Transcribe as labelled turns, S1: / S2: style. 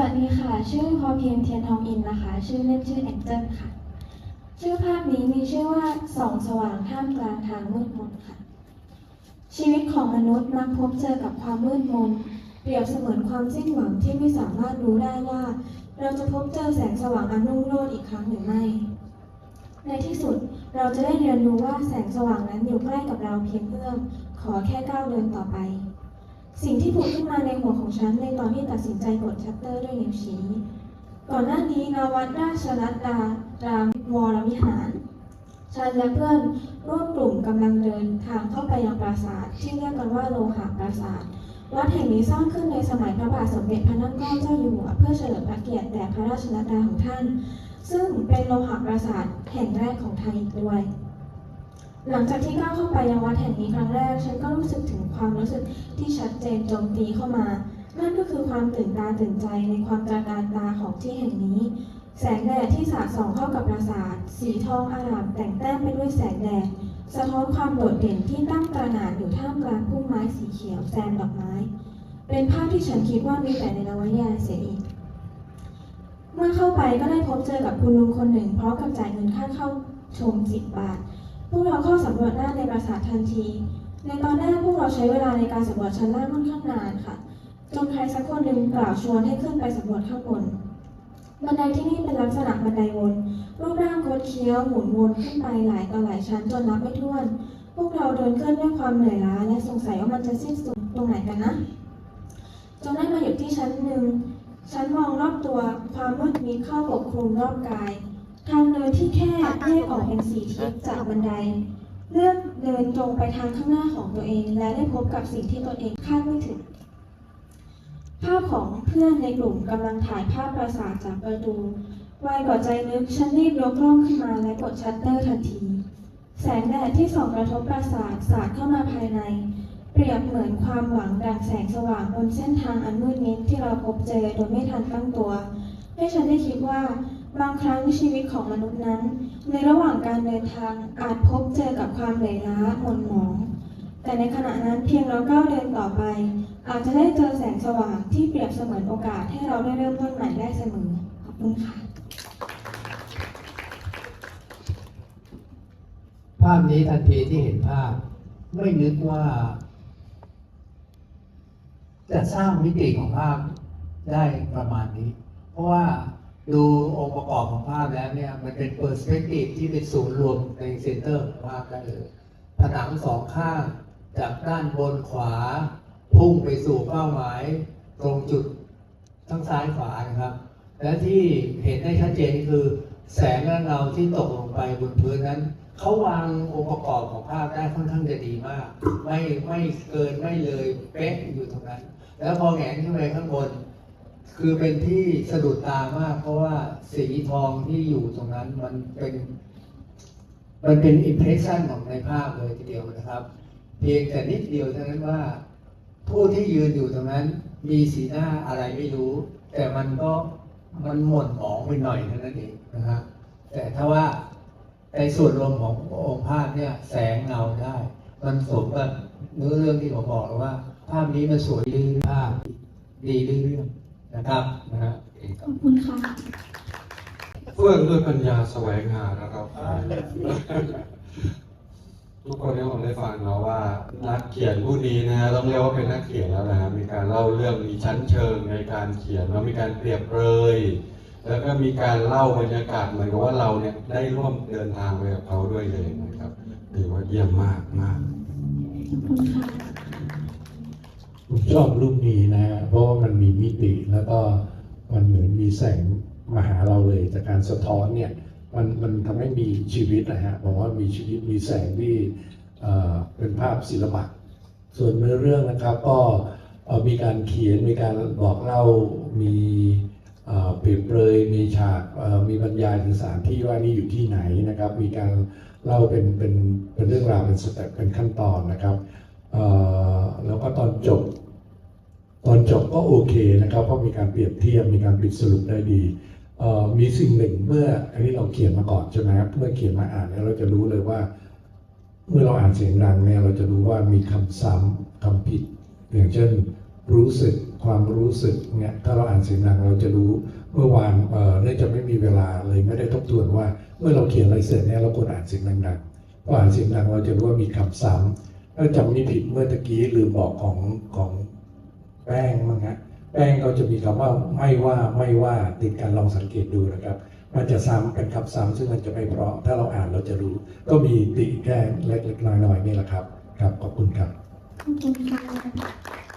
S1: วัสดีค่ะ ชื่อพอเพียงเทียนทองอินนะคะ ชื่อเล่นชื่อแองเจิลค่ะ ชื่อภาพนี้มีชื่อว่าส่องสว่างท่ามกลางทางมืดมนค่ะ ชีวิตของมนุษย์มักพบเจอกับความมืดมน เปรียบเสมือนความสิ้นหวังที่ไม่สามารถรู้ได้ว่า เราจะพบเจอแสงสว่างอันรุ่งโรจน์อีกครั้งหรือไม่ ในที่สุดเราจะได้เรียนรู้ว่าแสงสว่างนั้นอยู่ใกล้กับเราเพียงเอื้อมขอแค่ก้าวเดินต่อไป สิ่งที่ผุดขึ้นมาในหัวของฉันในตอนที่ตัดสินใจกดชัตเตอร์ด้วยนิ้วชี้ ก่อนหน้านี้นวัดราชรัตดารามวรวิหาร ฉันและเพื่อนร่วมกลุ่มกำลังเดินทางเข้าไปยังปราสาทที่เรียกกันว่าโลหะปราสาท วัดแห่งนี้สร้างขึ้นในสมัยพระบาทสมเด็จพระนั่งเกล้าเจ้าอยู่หัวเพื่อเฉลิมพระเกียรติแด่พระราชนัดดาของท่าน ซึ่งเป็นโลหะปราสาทแห่งแรกของไทยด้วย หลังจากที่ก้าวเข้าไปยังวัดแห่งนี้ครั้งแรก ฉันก็รู้สึกถึงความรู้สึกที่ชัดเจนโจมตีเข้ามา นั่นก็คือความตื่นตาตื่นใจในความตระการตาของที่แห่งนี้ แสงแดดที่สาดส่องเข้ากับปราสาท สีทองอารามแต่งแต้มไปด้วยแสงแดด สะท้อนความโดดเด่นที่ตั้งตระหง่านอยู่ท่ามกลางพุ่มไม้สีเขียวแซมดอกไม้ เป็นภาพที่ฉันคิดว่ามีแต่ในนวนิยายเสียอีกเมื่อเข้าไปก็ได้พบเจอกับคุณลุงคนหนึ่งพร้อมกับจ่ายเงินค่าเข้าชม10บาท พวกเราเข้า สำรวจด้าในปราสาททันที ในตอนแรกพวกเราใช้เวลาในการสำรวจชั้นล่างค่อนข้างนานค่ะ จนใครสักคนหนึ่งกล่าวชวนให้ขึ้นไปสำรวจข้างบน บันไดที่นี่เป็นลักษณะบันไดวน รูปร่างคดเคี้ยวหมุนวนขึ้นไปหลายต่อหลายชั้นจนนับไม่ถ้วน พวกเราเดินขึ้นด้วยความเหนื่อยล้าและสงสัยว่ามันจะสิ้นสุดตรงไหนกันนะจนได้มาอยู่ที่ชั้นหนึ่งฉันมองรอบตัว ความมืดมิดเข้าปกคลุมรอบกาย ทางเดินที่แคบแยกออกเป็นสี่ทิศจากบันได เลือกเดินตรงไปทางข้างหน้าของตัวเอง และได้พบกับสิ่งที่ตนเองคาดไม่ถึง ภาพของเพื่อนในกลุ่มกำลังถ่ายภาพปราสาทจากประตูไวกว่าใจนึกฉันรีบยกกล้องขึ้นมาและกดชัตเตอร์ทันที แสงแดดที่ส่องกระทบปราสาทสาดเข้ามาภายใน เปรียบเหมือนความหวังดังแสงสว่างบนเส้นทางอันมืดมิดที่เราพบเจอโดยไม่ทันตั้งตัวให้ฉันได้คิดว่า บางครั้งชีวิตของมนุษย์นั้น ในระหว่างการเดินทางอาจพบเจอกับความเหนื่อยล้าหม่นหมอง แต่ในขณะนั้นเพียงเราก้าวเดินต่อไป อาจจะได้เจอแสงสว่างที่เปรียบเสมือนโอกาสให้เราได้เริ่มต้นใหม่ได้เสมอ ขอบคุณค่ะ
S2: ภาพนี้ทันทีที่เห็นภาพ ไม่นึกว่า จะสร้างมิติของภาพได้ประมาณนี้ เพราะว่า ดูองค์ประกอบของภาพแล้วเนี่ย มันเป็นเปอร์สเปกทีฟที่เป็นศูนย์รวมในเซนเตอร์ของภาพได้เลยผนังสองข้างจากด้านบนขวา พุ่งไปสู่เป้าหมาย ตรงจุดทั้งซ้ายขวานะครับ และที่เห็นได้ชัดเจนคือ แสงและเงาที่ตกลงไปบนพื้นนั้นเขาวางองค์ประกอบของภาพได้ค่อนข้างจะดีมาก ไม่ไม่เกินไม่เลยเป๊ะอยู่ตรงนั้น แล้วพอแงนขึ้นไปข้างบน คือเป็นที่สะดุดตามาก เพราะว่าสีทองที่อยู่ตรงนั้นมันเป็น มันเป็นอิมเพรสชันของในภาพเลยทีเดียวนะครับ เพียงแต่นิดเดียวเท่านั้นว่า ผู้ที่ยืนอยู่ตรงนั้น มีสีหน้าอะไรไม่รู้ แต่มันก็มันหม่นหมองไปหน่อยเท่านั้นเองนะครับ แต่ถ้าว่าในส่วนรวมขององค์ภาพเนี่ยแสงเงาได้ มันสมกับเนื้อเรื่องที่ผมบอกวว่า ภาพนี้มันสวยลื่นภาพ ดีเรื่อง นะครับนะฮะ
S1: ขอบคุณค่ะ
S3: เฟื่องด้วยปัญญาแสวงหานะครับ ทุกคนได้คงได้ฟังเนาะว่านักเขียนผู้นี้นะฮะต้องเรียกว่าเป็นนักเขียนแล้วนะฮะมีการเล่าเรื่องมีชั้นเชิงในการเขียนแล้วมีการเปรียบเปรยแล้วก็มีการเล่าบรรยากาศเหมือนกับว่าเราเนี่ยได้ร่วมเดินทางไปกับเขาด้วยเลยนะครับถือว่าเยี่ยมมากมาก
S1: ขอบคุณค่ะ
S4: ผม ชอบรูปนี้นะเพราะว่ามันมีมิติแล้วก็มันเหมือนมีแสงมาหาเราเลยจากการสะท้อนเนี่ยมันมันทำให้มีชีวิตนะฮะผมว่ามีชีวิตมีแสงที่เป็นภาพศิลปะ ส่วนเนื้อเรื่องนะครับก็มีการเขียนมีการบอกเล่ามีเปรียบเปรยมีฉากมีบรรยายถึงสถานที่ว่านี่อยู่ที่ไหนนะครับ มีการเล่าเป็นเป็นเป็นเรื่องราวเป็นสเต็ปเป็นขั้นตอนนะครับแล้วก็ตอนจบ ตอนจบก็โอเคนะครับ เพราะมีการเปรียบเทียบมีการปิดสรุปได้ดี มีสิ่งหนึ่งเมื่ออันนี้เราเขียนมาก่อนใช่ไหมครับเมื่อเขียนมาอ่านแล้วเราจะรู้เลยว่า เมื่อเราอ่านเสียงดังเนี่ยเราจะรู้ว่ามีคำซ้ำคำผิด อย่างเช่น รู้สึกความรู้สึกเนี่ยถ้าเราอ่านเสียงดังเราจะรู้เมื่อวานเนื่องจากไม่มีเวลาเลยไม่ได้ทบทวนว่า เมื่อเราเขียนอะไรเสร็จเนี่ยเราควรอ่านเสียงดังๆพออ่านเสียงดังเราจะรู้ว่ามีคำซ้ำถ้าจำไม่ผิดเมื่อตะกี้ลืมบอกของของ แป้งมั้งฮะแป้งเขาจะมีคำว่าไม่ว่าไม่ว่าติดกันลองสังเกตดูนะครับ มันจะซ้ำเป็นคำซ้ำซึ่งมันจะไม่เพราะถ้าเราอ่านเราจะรู้ ก็มีติแค่เล็กๆน้อยๆนี่แหละครับ ครับขอบคุณครับ
S1: ขอบคุณค่ะ